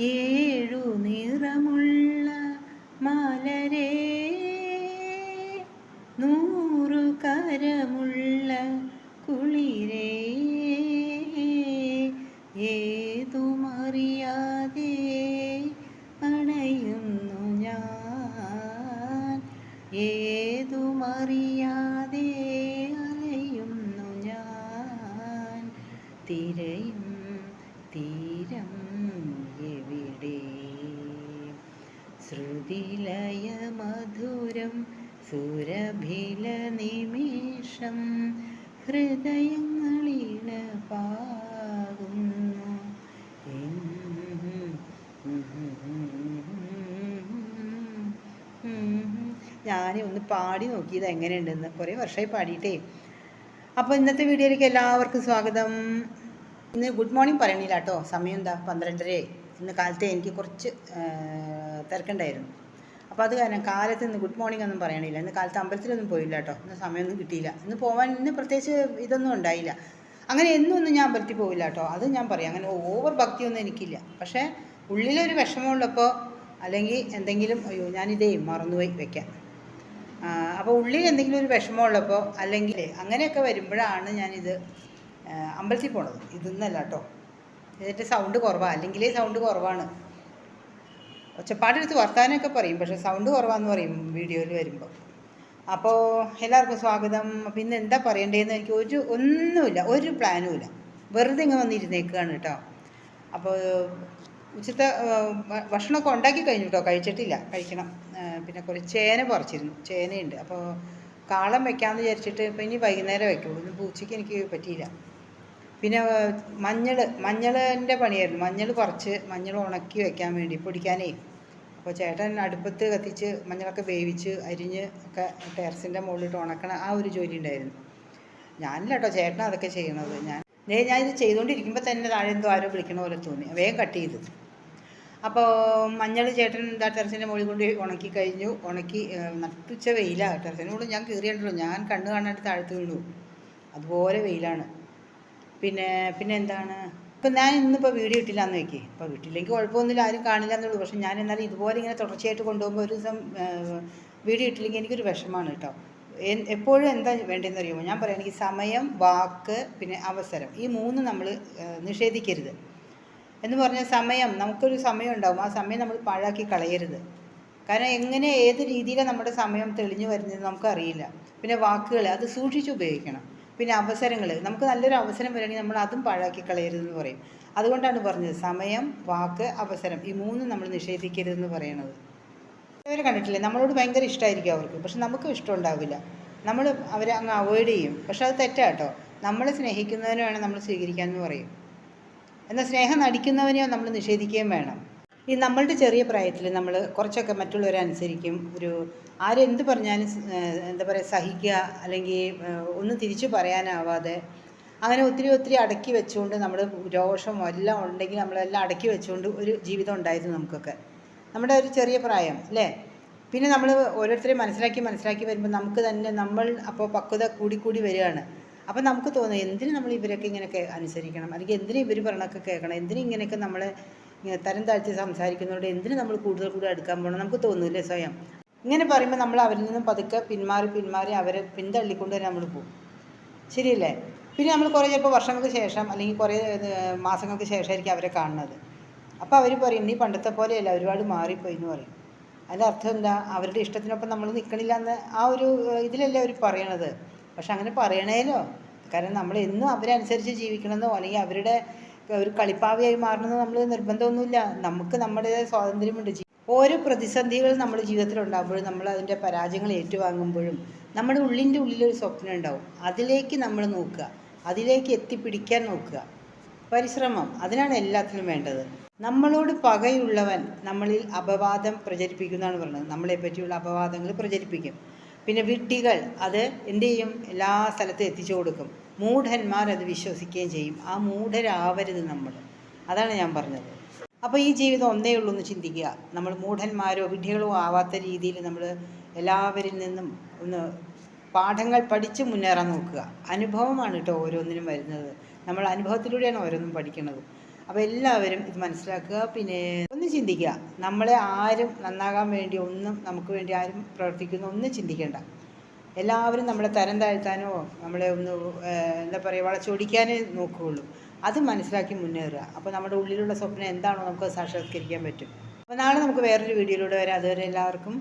ഏഴു നിറമുള്ള മലരേ നൂറു കരമുള്ള കുളിരേ ഏതുമറിയാതെ അണയുന്നു ഞാൻ. ഏതുമറിയാതെ അലയുന്നു ഞാൻ. തിരയും തീരം എവിടെ ശ്രുതിലയ മധുരം സുരഭില നിമിഷം ഹൃദയങ്ങളിണ പാകുന്നു ഞാൻ ഒന്ന് പാടി നോക്കിയത് എങ്ങനെയുണ്ടെന്ന് കുറേ വർഷമായി പാടിയിട്ടേ. അപ്പോൾ ഇന്നത്തെ വീഡിയോയിലേക്ക് എല്ലാവർക്കും സ്വാഗതം. ഇന്ന് ഗുഡ് മോർണിംഗ് പറയണില്ല കേട്ടോ സമയം എന്താ? പന്ത്രണ്ടരേ ഇന്ന് കാലത്തെ എനിക്ക് കുറച്ച് തിരക്കുണ്ടായിരുന്നു. അപ്പോൾ അത് കാരണം കാലത്ത് ഇന്ന് ഗുഡ് മോർണിംഗ് ഒന്നും പറയണില്ല. ഇന്ന് കാലത്ത് അമ്പലത്തിലൊന്നും പോയില്ല കേട്ടോ ഇന്ന് സമയമൊന്നും കിട്ടിയില്ല. ഇന്ന് പോകാൻ ഇന്ന് പ്രത്യേകിച്ച് ഇതൊന്നും ഉണ്ടായില്ല. അങ്ങനെ എന്നും ഒന്നും ഞാൻ അമ്പലത്തിൽ പോവില്ല കേട്ടോ അത് ഞാൻ പറയാം. അങ്ങനെ ഓവർ ഭക്തിയൊന്നും എനിക്കില്ല. പക്ഷേ ഉള്ളിലൊരു വിഷമമുള്ളപ്പോൾ അല്ലെങ്കിൽ എന്തെങ്കിലും അയ്യോ ഞാനിതേ മറന്നുപോയി വെക്കാം. അപ്പോൾ ഉള്ളിൽ എന്തെങ്കിലും ഒരു വിഷമമുള്ളപ്പോൾ അല്ലെങ്കിൽ അങ്ങനെയൊക്കെ വരുമ്പോഴാണ് ഞാനിത് അമ്പലത്തിൽ പോണത്. ഇതൊന്നല്ല കേട്ടോ ഇതിന്റെ സൗണ്ട് കുറവാണ് അല്ലെങ്കിൽ സൗണ്ട് കുറവാണ്. ഒച്ചപ്പാടെടുത്ത് വർത്താനമൊക്കെ പറയും. പക്ഷെ സൗണ്ട് കുറവാന്ന് പറയും വീഡിയോയിൽ വരുമ്പോൾ അപ്പോൾ എല്ലാവർക്കും സ്വാഗതം. പിന്നെ എന്താ പറയേണ്ടതെന്ന് എനിക്ക് ഒരു ഒന്നുമില്ല. ഒരു പ്ലാനും ഇല്ല. വെറുതെ ഇങ്ങനെ വന്നിരുന്നേക്കുകയാണ് കേട്ടോ. അപ്പോൾ ഉച്ചത്തെ ഭക്ഷണമൊക്കെ ഉണ്ടാക്കി കഴിഞ്ഞു കേട്ടോ. കഴിച്ചിട്ടില്ല. കഴിക്കണം. പിന്നെ കുറച്ച് ചേന പറിച്ചിരുന്നു. ചേനയുണ്ട്. അപ്പോൾ കാളം വെക്കാമെന്ന് വിചാരിച്ചിട്ട് ഇപ്പം ഇനി വൈകുന്നേരം വെക്കുള്ളൂ ഇന്ന് പൂച്ചയ്ക്ക് എനിക്ക് പറ്റിയില്ല. പിന്നെ മഞ്ഞൾ മഞ്ഞളിന്റെ പണിയായിരുന്നു. മഞ്ഞൾ കുറച്ച് മഞ്ഞൾ ഉണക്കി വെക്കാൻ വേണ്ടി പൊടിക്കാനേ. അപ്പോൾ ചേട്ടൻ അടുപ്പത്ത് കത്തിച്ച് മഞ്ഞളൊക്കെ വേവിച്ച് അരിഞ്ഞ് ഒക്കെ ടെറസിന്റെ മുകളിലിട്ട് ഉണക്കണ ആ ഒരു ജോലി ഉണ്ടായിരുന്നു. ഞാനില്ല കേട്ടോ ചേട്ടനാണ് അതൊക്കെ ചെയ്യണത്. ഞാൻ ദേ ഞാൻ ഇത് ചെയ്തുകൊണ്ടിരിക്കുമ്പോൾ തന്നെ താഴെ എന്തോ ആരോ വിളിക്കണ പോലെ തോന്നി. വേഗം കട്ട് ചെയ്തു. അപ്പോൾ മഞ്ഞൾ ചേട്ടൻ എന്താ ടെറസിന്റെ മുകളിൽ കൊണ്ട് ഉണക്കി കഴിഞ്ഞു. ഉണക്കി നട്ടുച്ച വെയിലാണ് ടെറസിന്റെ മുകളിൽ ഞാൻ കയറിയുണ്ടല്ലോ ഞാൻ കണ്ണ് കാണാണ്ട് താഴത്ത് വീണു. അതുപോലെ വെയിലാണ്. പിന്നെ പിന്നെ എന്താണ്? ഇപ്പം ഞാൻ ഇന്നിപ്പോൾ വീഡിയോ ഇട്ടില്ലാന്ന് വെക്കേ ഇപ്പോൾ വീട്ടിലേക്ക് കുഴപ്പമൊന്നുമില്ല ആരും കാണില്ല എന്നുള്ളൂ. പക്ഷെ ഞാൻ എന്നാലും ഇതുപോലെ ഇങ്ങനെ തുടർച്ചയായിട്ട് കൊണ്ടുപോകുമ്പോൾ ഒരു ദിവസം വീഡിയോ ഇട്ടില്ലെങ്കിൽ എനിക്കൊരു വിഷമമാണ് കേട്ടോ. എപ്പോഴും എന്താ വേണ്ടതെന്ന് അറിയുമോ? ഞാൻ പറയുകയാണെങ്കിൽ സമയം വാക്ക് പിന്നെ അവസരം. ഈ മൂന്ന് നമ്മൾ നിഷേധിക്കരുത്. എന്ന് പറഞ്ഞാൽ സമയം നമുക്കൊരു സമയം ഉണ്ടാവും. ആ സമയം നമ്മൾ പാഴാക്കി കളയരുത്. കാരണം എങ്ങനെ ഏത് രീതിയിലാണ് നമ്മുടെ സമയം തെളിഞ്ഞു വരുന്നത് നമുക്കറിയില്ല. പിന്നെ വാക്കുകൾ അത് സൂക്ഷിച്ച് ഉപയോഗിക്കണം. പിന്നെ അവസരങ്ങൾ നമുക്ക് നല്ലൊരു അവസരം വരികയാണെങ്കിൽ നമ്മൾ അതും പാഴാക്കി കളയരുതെന്ന് പറയും. അതുകൊണ്ടാണ് പറഞ്ഞത് സമയം വാക്ക് അവസരം. ഈ മൂന്നും നമ്മൾ നിഷേധിക്കരുതെന്ന് പറയണത്. അവരെ കണ്ടിട്ടില്ലേ? നമ്മളോട് ഭയങ്കര ഇഷ്ടമായിരിക്കും അവർക്ക്. പക്ഷെ നമുക്കും ഇഷ്ടമുണ്ടാവില്ല നമ്മൾ അവരെ അങ്ങ് അവോയ്ഡ് ചെയ്യും. പക്ഷെ അത് തെറ്റാട്ടോ നമ്മളെ സ്നേഹിക്കുന്നതിനെ വേണം നമ്മൾ സ്വീകരിക്കാമെന്ന് പറയും. എന്നാൽ സ്നേഹം നടിക്കുന്നവനെയോ നമ്മൾ നിഷേധിക്കുകയും വേണം. ഈ നമ്മളുടെ ചെറിയ പ്രായത്തിൽ നമ്മൾ കുറച്ചൊക്കെ മറ്റുള്ളവരെ അനുസരിക്കും. ഒരു ആരെന്ത് പറഞ്ഞാലും എന്താ പറയുക സഹിക്കുക അല്ലെങ്കിൽ ഒന്നും തിരിച്ചു പറയാനാവാതെ അങ്ങനെ ഒത്തിരി ഒത്തിരി അടക്കി വെച്ചുകൊണ്ട് നമ്മൾ രോഷം എല്ലാം ഉണ്ടെങ്കിൽ നമ്മളെല്ലാം അടക്കി വെച്ചുകൊണ്ട് ഒരു ജീവിതം ഉണ്ടായിരുന്നു നമുക്കൊക്കെ. നമ്മുടെ ഒരു ചെറിയ പ്രായം അല്ലേ? പിന്നെ നമ്മൾ ഓരോരുത്തരെയും മനസ്സിലാക്കി മനസ്സിലാക്കി വരുമ്പോൾ നമുക്ക് തന്നെ നമ്മൾ അപ്പോൾ പക്വത കൂടി കൂടി വരികയാണ്. അപ്പം നമുക്ക് തോന്നും എന്തിനു നമ്മൾ ഇവരൊക്കെ ഇങ്ങനെയൊക്കെ അനുസരിക്കണം? അല്ലെങ്കിൽ എന്തിന് ഇവർ പറഞ്ഞൊക്കെ കേൾക്കണം? എന്തിന് ഇങ്ങനെയൊക്കെ നമ്മളെ തരം താഴ്ത്തി സംസാരിക്കുന്നതുകൊണ്ട് എന്തിന് നമ്മൾ കൂടുതൽ കൂടുതൽ അടുക്കാൻ പോകണം നമുക്ക് തോന്നൂല്ലേ സ്വയം? ഇങ്ങനെ പറയുമ്പോൾ നമ്മൾ അവരിൽ നിന്നും പതുക്കെ പിന്മാറി പിന്മാറി അവരെ പിന്തള്ളിക്കൊണ്ട് തന്നെ നമ്മൾ പോകും. ശരിയല്ലേ? പിന്നെ നമ്മൾ കുറേ ചിലപ്പോൾ വർഷങ്ങൾക്ക് ശേഷം അല്ലെങ്കിൽ കുറേ മാസങ്ങൾക്ക് ശേഷമായിരിക്കും അവരെ കാണുന്നത്. അപ്പോൾ അവർ പറയും നീ പണ്ടത്തെ പോലെയല്ല ഒരുപാട് മാറിപ്പോയി എന്ന് പറയും. അതിന്റെ അർത്ഥം എന്താ? അവരുടെ ഇഷ്ടത്തിനൊപ്പം നമ്മൾ നിൽക്കണില്ല എന്ന് ആ ഒരു ഇതിലല്ലേ അവർ പറയണത്. പക്ഷെ അങ്ങനെ പറയണേലോ. കാരണം നമ്മൾ എന്നും അവരനുസരിച്ച് ജീവിക്കണമെന്നോ അല്ലെങ്കിൽ അവരുടെ ഒരു കളിപ്പാവിയായി മാറണമെന്ന് നമ്മൾ നിർബന്ധമൊന്നുമില്ല. നമുക്ക് നമ്മുടേതായ സ്വാതന്ത്ര്യമുണ്ട്. ഓരോ പ്രതിസന്ധികൾ നമ്മൾ ജീവിതത്തിൽ ഉണ്ടാകുമ്പോഴും നമ്മൾ അതിന്റെ പരാജയങ്ങൾ ഏറ്റുവാങ്ങുമ്പോഴും നമ്മുടെ ഉള്ളിന്റെ ഉള്ളിലൊരു സ്വപ്നം ഉണ്ടാവും അതിലേക്ക് നമ്മൾ നോക്കുക. അതിലേക്ക് എത്തിപ്പിടിക്കാൻ നോക്കുക. പരിശ്രമം. അതിനാണ് എല്ലാത്തിനും വേണ്ടത്. നമ്മളോട് പകയുള്ളവൻ നമ്മളിൽ അപവാദം പ്രചരിപ്പിക്കുന്നതാണ് പറയുന്നത് നമ്മളെ പറ്റിയുള്ള അപവാദങ്ങൾ പ്രചരിപ്പിക്കും. പിന്നെ വിട്ടികൾ അത് എന്ത് ചെയ്യും? എല്ലാ സ്ഥലത്തും എത്തിച്ചു കൊടുക്കും. മൂഢന്മാർ അത് വിശ്വസിക്കുകയും ചെയ്യും. ആ മൂഢരാവരുത് നമ്മൾ. അതാണ് ഞാൻ പറഞ്ഞത്. അപ്പോൾ ഈ ജീവിതം ഒന്നേ ഉള്ളൂ എന്ന് ചിന്തിക്കുക. നമ്മൾ മൂഢന്മാരോ വിഡ്ഢികളോ ആവാത്ത രീതിയിൽ നമ്മൾ എല്ലാവരിൽ നിന്നും ഒന്ന് പാഠങ്ങൾ പഠിച്ച് മുന്നേറാൻ നോക്കുക. അനുഭവമാണ് കേട്ടോ ഓരോന്നിനും വരുന്നത്. നമ്മൾ അനുഭവത്തിലൂടെയാണ് ഓരോന്നും പഠിക്കുന്നത് അപ്പോൾ എല്ലാവരും ഇത് മനസ്സിലാക്കുക. പിന്നെ ഒന്ന് ചിന്തിക്കുക. നമ്മളെ ആരും നന്നാകാൻ വേണ്ടി ഒന്നും നമുക്ക് വേണ്ടി ആരും പ്രവർത്തിക്കുന്ന ഒന്നും ചിന്തിക്കേണ്ട. എല്ലാവരും നമ്മളെ തരം താഴ്ത്താനോ നമ്മളെ ഒന്ന് എന്താ പറയുക വളച്ചൊടിക്കാനേ നോക്കുകയുള്ളൂ. അത് മനസ്സിലാക്കി മുന്നേറുക. അപ്പോൾ നമ്മുടെ ഉള്ളിലുള്ള സ്വപ്നം എന്താണോ നമുക്ക് സാക്ഷാത്കരിക്കാൻ പറ്റും. അപ്പോൾ നാളെ നമുക്ക് വേറൊരു വീഡിയോയിലൂടെ വരാം. അതുവരെ എല്ലാവർക്കും